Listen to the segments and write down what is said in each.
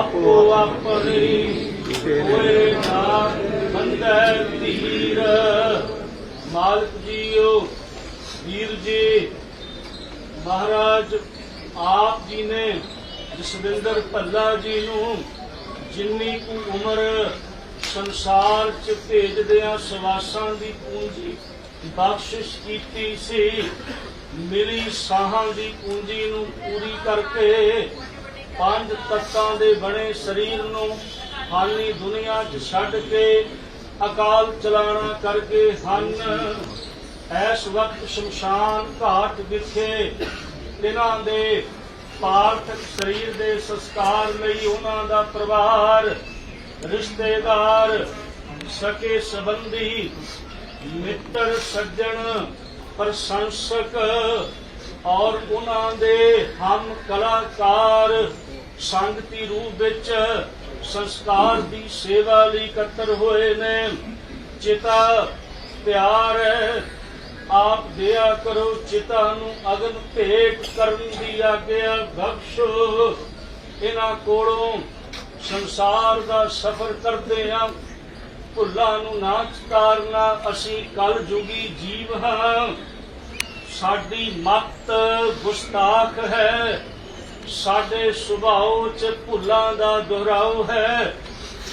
ਆਪਣੀ ਹੋਏ ਨਾ ਬੰਦੈ ਧੀਰ। ਮਾਲਕ ਜੀਓ, ਵੀਰ ਜੀ, ਮਹਾਰਾਜ ਆਪ ਜੀ ਨੇ ਜਸਵਿੰਦਰ ਭੱਲਾ ਜੀ ਨੂੰ ਜਿੰਨੀ ਕੁ ਉਮਰ ਸੰਸਾਰ ਚ ਭੇਜਦਿਆਂ ਸਵਾਸਾਂ ਦੀ ਪੂੰਜੀ ਬਖਸ਼ਿਸ਼ ਕੀਤੀ ਸੀ ਮੇਰੀ ਸਾਹਾਂ ਦੀ ਪੂੰਜੀ ਨੂੰ ਪੂਰੀ ਕਰਕੇ ਪੰਜ ਤੱਤਾਂ ਦੇ ਬਣੇ ਸਰੀਰ ਨੂੰ ਹਾਨੀ ਦੁਨੀਆ 'ਚ ਛੱਡ ਕੇ ਅਕਾਲ ਚਲਾਣਾ ਕਰਕੇ ਹਨ। ਇਸ ਵਕਤ ਸ਼ਮਸ਼ਾਨ ਘਾਟ ਵਿਖੇ ਇਹਨਾਂ ਦੇ ਪਾਰਥਿਕ ਸਰੀਰ ਦੇ ਸੰਸਕਾਰ ਲਈ ਉਹਨਾਂ ਦਾ ਪਰਿਵਾਰ, ਰਿਸ਼ਤੇਦਾਰ, ਸਕੇ ਸੰਬੰਧੀ, ਮਿੱਤਰ, ਸੱਜਣ, ਪ੍ਰਸ਼ੰਸਕ ਔਰ ਉਹਨਾਂ ਦੇ ਹਮ ਕਲਾਕਾਰ ਸੰਗਤੀ ਰੂਪ ਵਿੱਚ ਸੰਸਕਾਰ ਦੀ ਸੇਵਾ ਲਈ ਇਕੱਤਰ ਹੋਏ ਨੇ। ਚਿਤਾ ਪਿਆਰ ਹੈ ਆਪ ਦਿਆ ਕਰੋ, ਚਿਤਾ ਨੂੰ ਅਗਨ ਭੇਟ ਕਰਨ ਦੀ ਆਗਿਆ ਬਖਸ਼ੋ। ਇਹਨਾਂ ਕੋਲੋਂ ਸੰਸਾਰ ਦਾ ਸਫ਼ਰ ਕਰਦੇ ਹਾਂ ਭੁੱਲਾਂ ਨੂੰ ਨਾ ਚਤਾਰਨਾ, ਅਸੀਂ ਕਲ ਜੁਗੀ ਜੀਵ ਹਾਂ। ਸਾਡੀ ਮਤ ਗੁਸਤਾਖ ਹੈ। ਸਾਡੇ ਸੁਭਾਅ ਚ ਭੁੱਲਾਂ ਦਾ ਦੁਹਰਾਓ ਹੈ।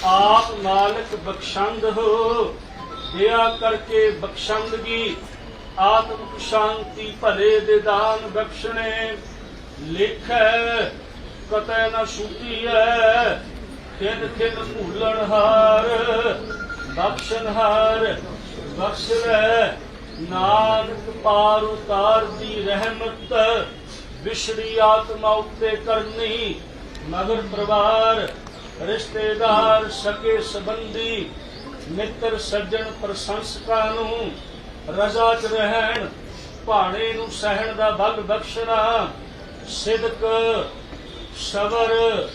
ਆਪ ਮਾਲਕ ਬਖਸ਼ੰਦ ਹੋ। ਦਇਆ ਕਰਕੇ ਬਖਸ਼ੰਦਗੀ, ਆਤਮ ਸ਼ਾਂਤੀ ਭਲੇ ਦੇ ਦਾਨ ਬਖਸ਼ਣੇ। ਲਿਖੈ, ਕਤੈ ਨਾ ਛੁੱਟੀ ਹੈ ਖਿਨ ਖਿਨ ਭੂਲਣ ਹਾਰ, ਬਖਸ਼ਣ ਹਾਰ, ਬਖਸ਼ ਲੈ। ਨਾਨਕ ਪਾਰ ਉਤਾਰ ਦੀ ਰਹਿਮਤ ਵਿਸ਼ਰੀ ਆਤਮਾ ਉੱਤੇ ਕਰਨੀ, ਮਗਰ ਪਰਿਵਾਰ, ਰਿਸ਼ਤੇਦਾਰ, ਸਕੇ ਸੰਬੰਧੀ, ਮਿੱਤਰ, ਸੱਜਣ, ਪ੍ਰਸ਼ੰਸਕਾਂ ਨੂੰ ਰਜ਼ਾ ਚ ਰਹਿਣ, ਭਾਣੇ ਨੂੰ ਸਹਿਣ ਦਾ ਬਲ ਬਖਸ਼ਣਾ, ਸਿਦਕ, ਸਬਰ,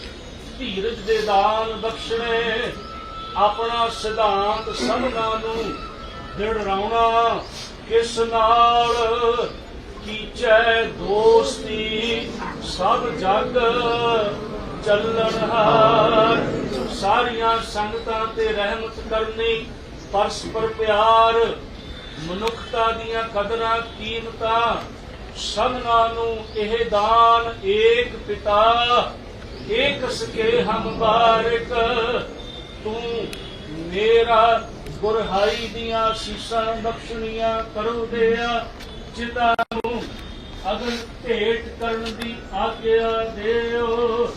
ਧੀਰਜ ਦੇ ਦਾਨ ਬਖਸ਼ਣੇ, ਆਪਣਾ ਸਿਧਾਂਤ ਸਭਨਾਂ ਨੂੰ ਦ੍ਰਿੜਾਉਣਾ ਕਿਸ ਨਾਲ ਕੀਚੈ ਦੋਸਤੀ ਸਭ ਜਗ ਚੱਲਣਹਾਰ ਸਾਰੀਆਂ ਸੰਗਤਾਂ ਤੇ ਰਹਿਮਤ ਕਰਨੀ ਪਰਸਪਰ ਪਿਆਰ। ਮਨੁੱਖਤਾ ਦੀਆਂ ਕਦਰਾਂ ਕੀਮਤਾਂ ਸਭਨਾਂ ਨੂੰ ਇਹ ਦਾਨ ਏਕ ਪਿਤਾ, ਏਕ ਸਕੇ ਹਮ ਬਾਰਿਕ। ਤੂੰ ਮੇਰਾ ਗੁਰਹਾਈ ਦੀਆਂ ਸੀਸਾਂ ਬਖਸ਼ਣੀਆਂ ਕਰੋ ਦਿਆ। ਚਿਤਾ ਨੂੰ ਅਗਨ ਭੇਟ ਕਰਨ ਦੀ ਆਗਿਆ ਦਿਓ।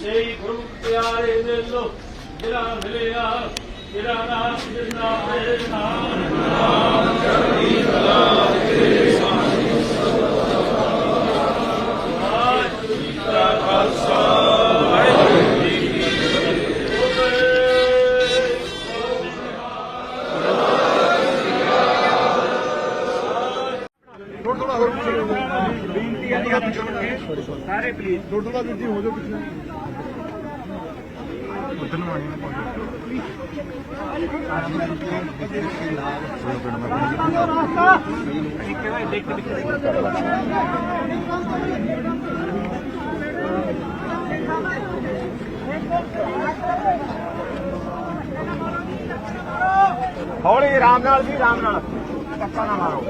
ਸਹੀ ਗੁਰੂ ਪਿਆਰੇ ਦੇ ਲੋ ਜਿਹੜਾ ਮਿਲਿਆ, ਜਿਹੜਾ ਨਾਮ ਜਿੰਨਾ ਹੈ, ਨਾਮ ਵਾਹਿਗੁਰੂ ਥੋੜਾ ਥੋੜਾ ਵੀਰ ਜੀ ਹੋ ਜਾਓ ਪਿੱਛੇ। ਉਧਰ ਨੂੰ ਆਣੀ ਨਾ ਹੌਲੀ, ਰਾਮ ਨਾਲ ਜੀ, ਰਾਮ ਨਾਲ। ਧੱਕਾ ਨਾ ਮਾਰੋ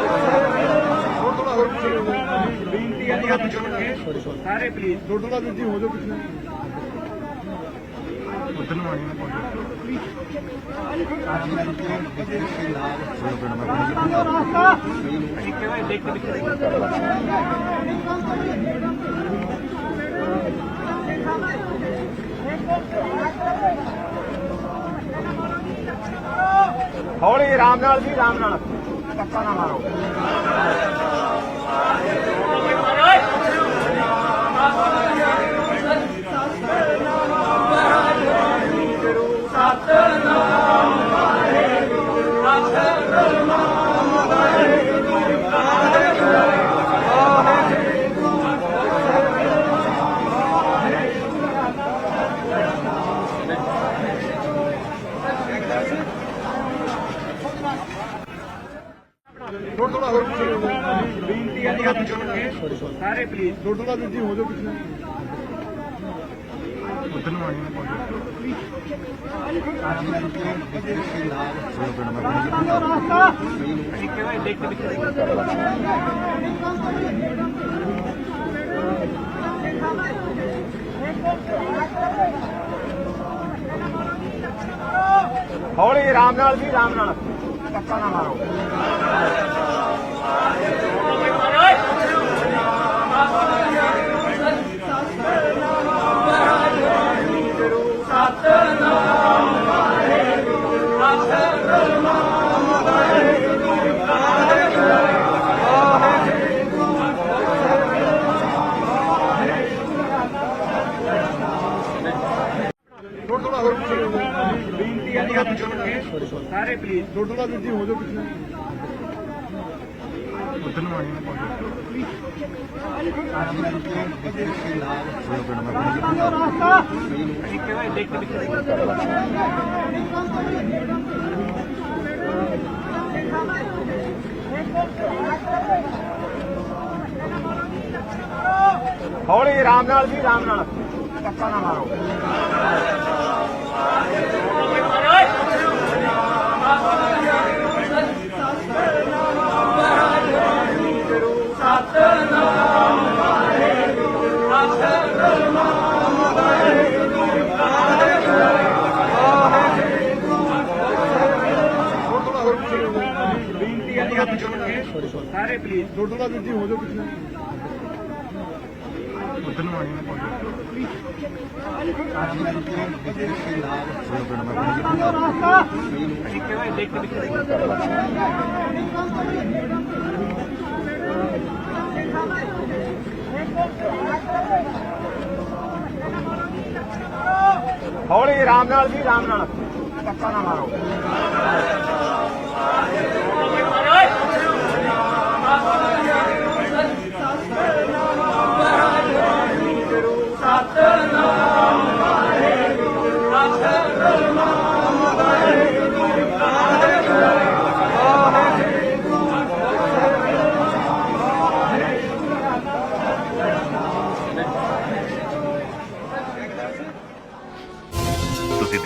ਥੋੜਾ ਥੋੜਾ ਹੋਰ ਪਿੱਛੇ ਹੋ ਜਾਓ ਬੇਨਤੀ ਹੈ ਜੀ ਪਿੱਛੇ ਸਾਰੇ ਪਲੀਜ਼ ਥੋੜਾ ਥੋੜਾ ਵੀਰ ਜੀ ਹੋ ਜਾਓ ਪਿੱਛੇ। ਉਧਰ ਨੂੰ ਆਣੀ ਨਾ ਹੌਲੀ ਰਾਮ ਨਾਲ ਜੀ ਰਾਮ ਨਾਲ। ਧੱਕਾ ਨਾ ਮਾਰੋ। ਸਾਰੇ ਪਲੀਜ਼ ਥੋੜਾ ਥੋੜਾ ਜੀ ਹੋ ਜਾਓ ਪਿੱਛੇ। ਉਧਰ ਨੂੰ ਆਣੀ ਹੌਲੀ ਆਰਾਮ ਨਾਲ ਜੀ ਆਰਾਮ ਨਾਲ। ਧੱਕਾ ਨਾ ਮਾਰੋ ਥੋੜਾ ਥੋੜਾ ਹੋਰ ਪਿੱਛੇ ਹੋ ਜਾਓ। ਬੇਨਤੀ ਹੈ ਜੀ ਹੱਥ ਜੋੜ ਕੇ ਸਾਰੇ ਪਲੀਜ਼ ਥੋੜਾ ਥੋੜਾ ਵੀਰ ਜੀ ਹੋ ਜਾਓ ਪਿੱਛੇ ਉਧਰ ਨੂੰ ਆਣੀ ਹੌਲੀ ਆਰਾਮ ਨਾਲ ਜੀ ਆਰਾਮ ਨਾਲ। ਧੱਕਾ ਨਾ ਮਾਰੋ ਥੋੜਾ ਥੋੜਾ ਹੋਰ ਪਿੱਛੇ ਹੋ ਜਾਓ। ਬੇਨਤੀ ਹੈ ਜੀ ਹੱਥ ਜੋੜ ਕੇ ਸਾਰੇ ਪਲੀਜ਼ ਥੋੜਾ ਥੋੜਾ ਵੀਰ ਜੀ ਹੋ ਜਾਓ ਪਿੱਛੇ ਉਧਰ ਨੂੰ ਆਣੀ ਹੌਲੀ ਆਰਾਮ ਨਾਲ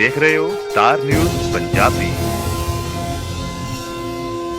ਦੇਖ ਰਹੇ ਹੋ ਸਟਾਰ ਨਿਊਜ਼ ਪੰਜਾਬੀ।